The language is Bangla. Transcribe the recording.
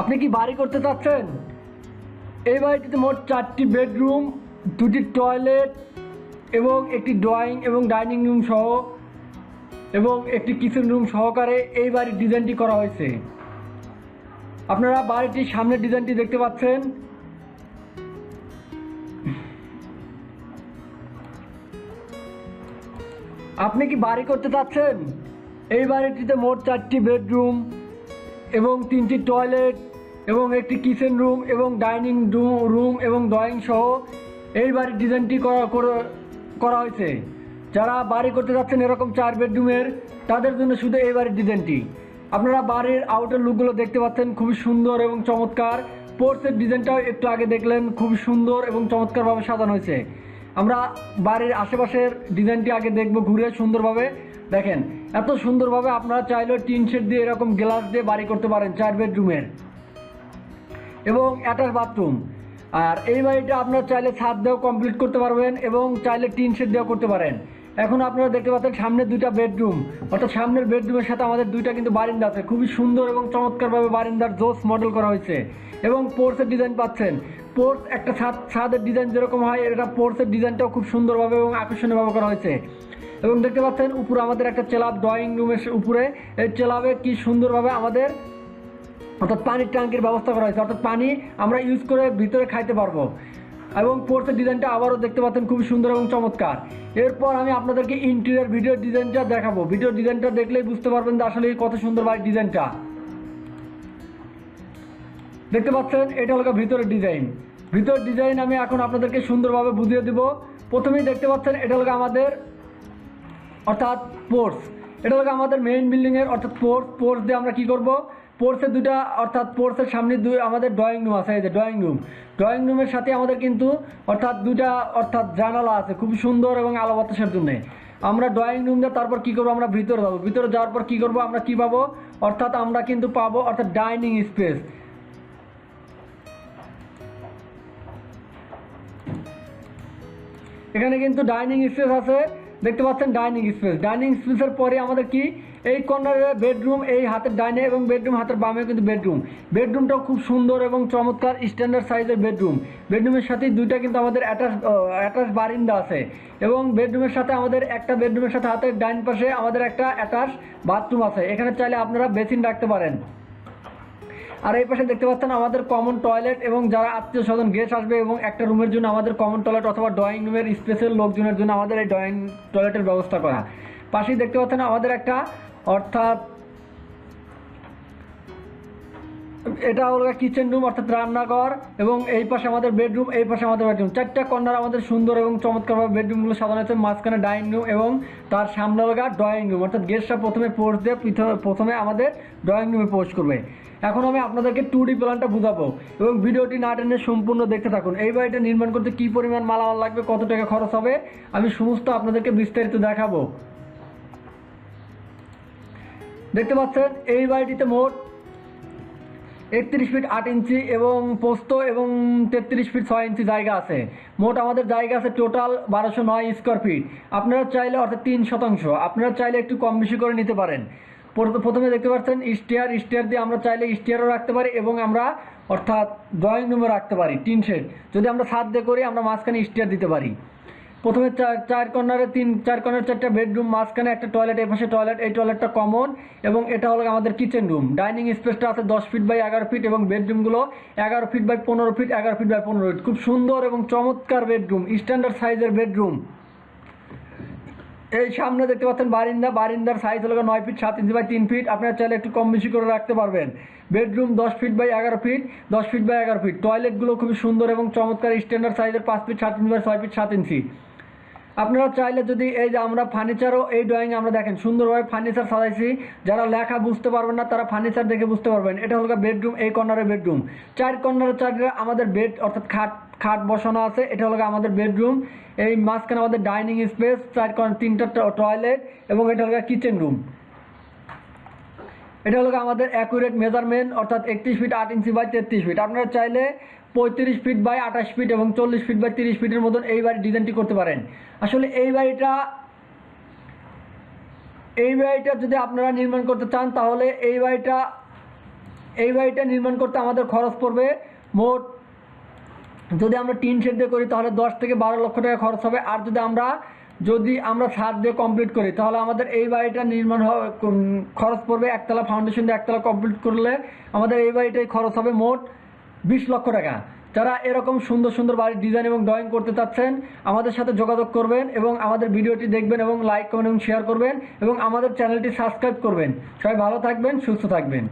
আপনি কি বাড়ি করতে চাচ্ছেন? এই বাড়িটিতে মোট চারটি বেডরুম, দুটি টয়লেট এবং একটি ড্রয়িং এবং ডাইনিং রুম সহ এবং একটি কিচেন রুম সহকারে এই বাড়ির ডিজাইনটি করা হয়েছে। আপনারা বাড়িটির সামনের ডিজাইনটি দেখতে পাচ্ছেন। আপনি কি বাড়ি করতে চাচ্ছেন? এই বাড়িটিতে মোট চারটি বেডরুম এবং তিনটি টয়লেট এবং একটি কিচেন রুম এবং ডাইনিং রুম এবং ড্রয়িং সহ এই বাড়ির ডিজাইনটি করা, করে- হয়েছে। যারা বাড়ি করতে যাচ্ছেন এরকম চার বেডরুমের তাদের জন্য শুধু এই বাড়ির ডিজাইনটি আপনারা বাড়ির আউটার লুকগুলো দেখতে পাচ্ছেন, খুবই সুন্দর এবং চমৎকার। পোর্টসের ডিজাইনটাও একটু আগে দেখলেন, খুবই সুন্দর এবং চমৎকারভাবে সাজানো হয়েছে। আমরা বাড়ির আশেপাশের ডিজাইনটি আগে দেখব, ঘুরে সুন্দরভাবে। দেখেন, এত সুন্দরভাবে আপনারা চাইলেও টিন শেড দিয়ে এরকম গ্লাস দিয়ে বাড়ি করতে পারেন, চার বেডরুমের। এবং অ্যাটাচ বাথরুম। আর এই বাড়িটা আপনারা চাইলে ছাদ দিয়েও কমপ্লিট করতে পারবেন এবং চাইলে টিন শেড দিয়েও করতে পারেন। এখন আপনারা দেখতে পাচ্ছেন সামনে দুইটা বেডরুম। অর্থাৎ সামনের বেডরুমের সাথে আমাদের দুইটা কিন্তু বারিন্দা আছে। খুবই সুন্দর এবং চমৎকারভাবে বারিন্দার জোস মডেল করা হয়েছে। এবং পোর্সের ডিজাইন পাচ্ছেন। পোর্স একটা ছাদ ছাদের ডিজাইন যেরকম হয়, এটা পোর্সের ডিজাইনটাও খুব সুন্দরভাবে এবং আকর্ষণীয়ভাবে করা হয়েছে। এবং দেখতে পাচ্ছেন, উপরে আমাদের একটা চেলাব ড্রয়িং রুমের উপরে, এই চেলাবে কি সুন্দরভাবে আমাদের অর্থাৎ পানির ট্যাঙ্কির ব্যবস্থা করা হয়েছে। অর্থাৎ পানি আমরা ইউজ করে ভিতরে খাইতে পারব। এবং পোর্সের ডিজাইনটা আবারও দেখতে পাচ্ছেন, খুবই সুন্দর এবং চমৎকার। এরপর আমি আপনাদেরকে ইন্টেরিয়ার ভিডিও ডিজাইনটা দেখাবো। ভিডিও ডিজাইনটা দেখলেই বুঝতে পারবেন যে আসলে কত সুন্দর বাড়ির ডিজাইনটা দেখতে পাচ্ছেন, এটা হলো ভিতরের ডিজাইন। ভিতর ডিজাইন আমি এখন আপনাদেরকে সুন্দরভাবে বুঝিয়ে দেব। প্রথমেই দেখতে পাচ্ছেন, এটা হলো আমাদের, অর্থাৎ পোর্স। এটা হলো আমাদের মেইন বিল্ডিংয়ের অর্থাৎ পোর্স। পোর্স দিয়ে আমরা কি করব? পোর্সের দুটা অর্থাৎ পোর্সের সামনে দুই, আমাদের ড্রয়িং রুম আছে, এই যে ড্রয়িং রুম ড্রয়িং রুমের সাথে আমাদের কিন্তু, অর্থাৎ দুটা অর্থাৎ জানালা আছে খুব সুন্দর এবং আলো বাতাসের জন্য। আমরা ড্রয়িং রুম দিয়ে তারপর কি করব? আমরা ভিতরে যাব। ভিতরে যাওয়ার পর কি করব? আমরা কি পাবো? অর্থাৎ আমরা কিন্তু পাবো, অর্থাৎ ডাইনিং স্পেস এখানে কিন্তু ডাইনিং স্পেস আছে। দেখতে পাচ্ছেন ডাইনিং স্পেস ডাইনিং স্পেসের পরে আমাদের কি? এই কর্নারে বেডরুম এই হাতের ডাইনে এবং বেডরুম হাতের বামেও কিন্তু বেডরুম বেডরুমটাও খুব সুন্দর এবং চমৎকার স্ট্যান্ডার্ড সাইজের বেডরুম বেডরুমের সাথে দুইটা কিন্তু আমাদের অ্যাটাচ অ্যাটাচ বারিন্দা আছে। এবং বেডরুমের সাথে আমাদের একটা বেডরুমের সাথে হাতের ডাইন পাশে আমাদের একটা অ্যাটাচ বাথরুম আছে। এখানে চাইলে আপনারা বেসিন রাখতে পারেন। আর এই পাশে দেখতে পাচ্ছেন আমাদের কমন টয়লেট এবং যারা আত্মীয় স্বজন গেস্ট আসবে এবং একটা রুমের জন্য আমাদের কমন টয়লেট অথবা ড্রয়িং রুমের স্পেশাল লোকজনের জন্য আমাদের এই ড্রয়িং টয়লেটের ব্যবস্থা করা। পাশেই দেখতে পাচ্ছেন আমাদের একটা অর্থাৎ এটা হলো কিচেন রুম অর্থাৎ রান্নাঘর এবং এই পাশে আমাদের বেডরুম এই পাশে আমাদের বেডরুম চারটা কর্নার আমাদের সুন্দর এবং চমৎকারভাবে বেডরুমগুলো সাজানো আছে, মাঝখানে ডাইনিং রুম এবং তার সামনে হলো ড্রয়িং রুম অর্থাৎ গেস্টরা প্রথমে পোস্ট দিয়ে প্রথমে আমাদের ড্রয়িং রুমে পোস্ট করবে। এখন আমি আপনাদেরকে টু ডি প্ল্যানটা বুঝাবো এবং ভিডিওটি না টেনে সম্পূর্ণ দেখতে থাকুন। এই বাড়িটা নির্মাণ করতে কী পরিমাণ মালামাল লাগবে, কত টাকা খরচ হবে, আমি সমস্ত আপনাদেরকে বিস্তারিত দেখাবো। দেখতে পাচ্ছেন, এই বাড়িটিতে মোট একত্রিশ ফিট আট ইঞ্চি এবং পোস্ত এবং তেত্রিশ ফিট ছয় ইঞ্চি জায়গা আছে। মোট আমাদের জায়গা আছে টোটাল বারোশো নয় স্কোয়ার ফিট আপনারা চাইলে, অর্থাৎ তিন শতাংশ, আপনারা চাইলে একটু কম বেশি করে নিতে পারেন। প্রথমে দেখতে পাচ্ছেন স্টেয়ার স্টেয়ার দিয়ে আমরা চাইলে স্টেয়ারও রাখতে পারি এবং আমরা অর্থাৎ ড্রয়িং রুমও রাখতে পারি, টিন শেড। যদি আমরা ছাদ দিয়ে করি, আমরা মাঝখানে স্টেয়ার দিতে পারি। প্রথমে চার চার কর্নারে তিন চার কর্নারে চারটা বেডরুম মাঝখানে একটা টয়লেট এই পাশে টয়লেট এই টয়লেটটা কমন এবং এটা হলো আমাদের কিচেন রুম ডাইনিং স্পেসটা আছে দশ ফিট বাই এগারো ফিট এবং বেডরুমগুলো এগারো ফিট বাই পনেরো ফিট এগারো ফিট বাই পনেরো ফিট খুব সুন্দর এবং চমৎকার বেডরুম স্ট্যান্ডার্ড সাইজের বেডরুম এই সামনে দেখতে পাচ্ছেন বারিন্দা। বারিন্দার সাইজ হলো নয় ফিট সাত ইঞ্চি বাই তিন ফিট আপনারা চাইলে একটু কম বেশি করে রাখতে পারবেন। বেডরুম দশ ফিট বাই এগারো ফিট দশ ফিট বাই এগারো ফিট টয়লেটগুলো খুবই সুন্দর এবং চমৎকার। স্ট্যান্ডার্ড সাইজের পাঁচ ফিট সাত ইঞ্চি বাই ছয় ফিট সাত ইঞ্চি আপনারা চাইলে যদি এই যে আমরা ফার্নিচারও এই ড্রয়িং আমরা দেখেন, সুন্দরভাবে ফার্নিচার সাজাইছি। যারা লেখা বুঝতে পারবেন না, তারা ফার্নিচার দেখে বুঝতে পারবেন। এটা হলো বেডরুম এই কর্নারে বেডরুম চার কর্নারে চারটে আমাদের বেড অর্থাৎ খাট খাট বসানো আছে। এটা হলো আমাদের বেডরুম এই মাঝখানে আমাদের ডাইনিং স্পেস চার কর্নার তিনটা টয়লেট এবং এটা হলো কিচেন রুম এটা হলো আমাদের অ্যাকুরেট মেজারমেন্ট অর্থাৎ একত্রিশ ফিট আট ইঞ্চি বাই তেত্রিশ ফিট আপনারা চাইলে পঁয়ত্রিশ ফিট বাই আঠাশ ফিট এবং চল্লিশ ফিট বাই তিরিশ ফিটের মতন এই বাড়ির ডিজাইনটি করতে পারেন। আসলে এই বাড়িটা এই বাড়িটা যদি আপনারা নির্মাণ করতে চান, তাহলে এই বাড়িটা এই বাড়িটা নির্মাণ করতে আমাদের খরচ পড়বে মোট, যদি আমরা টিন শেড দিয়ে করি, তাহলে দশ থেকে বারো লক্ষ টাকা খরচ হবে। আর যদি আমরা যদি আমরা ছাদ দিয়ে কমপ্লিট করি, তাহলে আমাদের এই বাড়িটা নির্মাণ খরচ পড়বে একতলা ফাউন্ডেশন দিয়ে একতলা কমপ্লিট করলে আমাদের এই বাড়িটাই খরচ হবে মোট বিশ লক্ষ টাকা। যারা এরকম সুন্দর সুন্দর বাড়ির ডিজাইন এবং ড্রয়িং করতে চাচ্ছেন, আমাদের সাথে যোগাযোগ করবেন এবং আমাদের ভিডিওটি দেখবেন এবং লাইক কমেন্ট এবং শেয়ার করবেন এবং আমাদের চ্যানেলটি সাবস্ক্রাইব করবেন। সবাই ভালো থাকবেন, সুস্থ থাকবেন।